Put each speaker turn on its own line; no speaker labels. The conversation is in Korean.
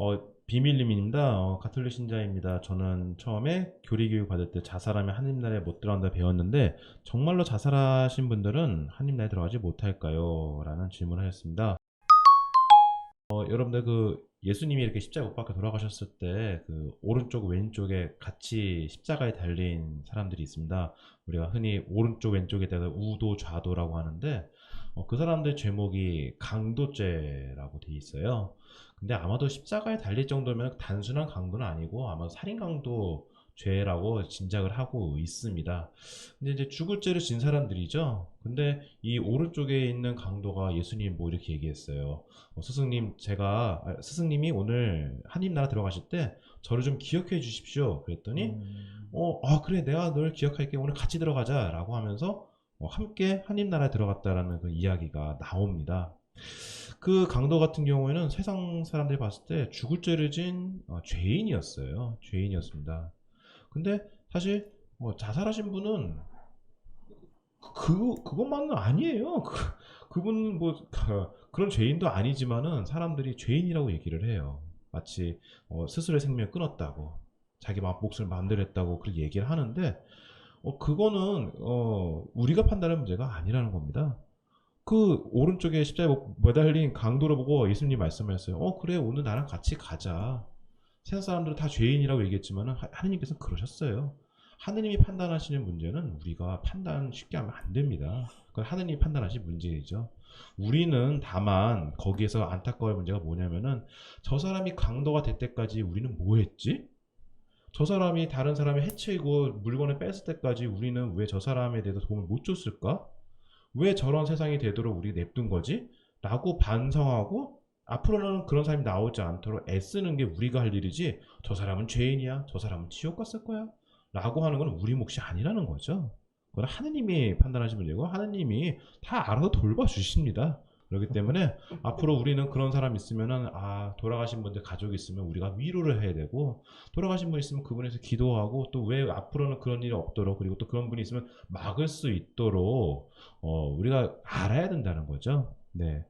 어, 비밀님입니다. 어, 가톨릭 신자입니다. 저는 처음에 교리 교육 받을 때 자살하면 하나님 나라에 못 들어간다 배웠는데 정말로 자살하신 분들은 하나님 나라에 들어가지 못할까요? 라는 질문을 하셨습니다. 어, 여러분들 그 예수님이 이렇게 십자가 못 박혀 돌아가셨을 때 그 오른쪽 왼쪽에 같이 십자가에 달린 사람들이 있습니다. 우리가 흔히 오른쪽 왼쪽에 대해서 우도 좌도라고 하는데 어, 그 사람들 제목이 강도죄라고 돼 있어요. 근데 아마도 십자가에 달릴 정도면 단순한 강도는 아니고 아마 살인 강도 죄라고 짐작을 하고 있습니다. 근데 이제 죽을 죄를 진 사람들이죠. 근데 이 오른쪽에 있는 강도가 예수님 뭐 이렇게 얘기했어요. 어, 스승님 제가 아, 스승님이 오늘 하나님 나라 들어가실 때 저를 좀 기억해 주십시오. 그랬더니
음.
어, 아, 그래, 내가 널 기억할게. 오늘 같이 들어가자. 라고 하면서 어, 함께 한님 나라에 들어갔다라는 그 이야기가 나옵니다. 그 강도 같은 경우에는 세상 사람들이 봤을 때 죽을 죄를 진 어, 죄인이었어요. 죄인이었습니다. 근데 사실 뭐 자살하신 분은 그, 그것만은 아니에요. 그, 그분은 뭐, 그, 그런 죄인도 아니지만은 사람들이 죄인이라고 얘기를 해요. 마치 어, 스스로의 생명을 끊었다고. 자기 마음대로 했다고 그렇게 얘기를 하는데 어, 그거는 어, 우리가 판단할 문제가 아니라는 겁니다. 그 오른쪽에 십자가에 뭐 매달린 강도를 보고 예수님 말씀하셨어요. 어 그래 오늘 나랑 같이 가자. 세상 사람들은 다 죄인이라고 얘기했지만 하느님께서 그러셨어요. 하느님이 판단하시는 문제는 우리가 판단 쉽게 하면 안 됩니다. 그건 하느님이 판단하신 문제이죠. 우리는 다만 거기에서 안타까울 문제가 뭐냐면은 저 사람이 강도가 될 때까지 우리는 뭐 했지? 저 사람이 다른 사람을 해치고 물건을 뺐을 때까지 우리는 왜 저 사람에 대해서 도움을 못 줬을까? 왜 저런 세상이 되도록 우리 냅둔 거지? 라고 반성하고 앞으로는 그런 사람이 나오지 않도록 애쓰는 게 우리가 할 일이지 저 사람은 죄인이야 저 사람은 지옥 갔을 거야 라고 하는 건 우리 몫이 아니라는 거죠 그건 하느님이 판단하시면 되고 하느님이 다 알아서 돌봐주십니다 그렇기 때문에 앞으로 우리는 그런 사람 있으면은 아 돌아가신 분들 가족이 있으면 우리가 위로를 해야 되고 돌아가신 분 있으면 그분에서 기도하고 또 왜 앞으로는 그런 일이 없도록 그리고 또 그런 분이 있으면 막을 수 있도록 어, 우리가 알아야 된다는 거죠. 네.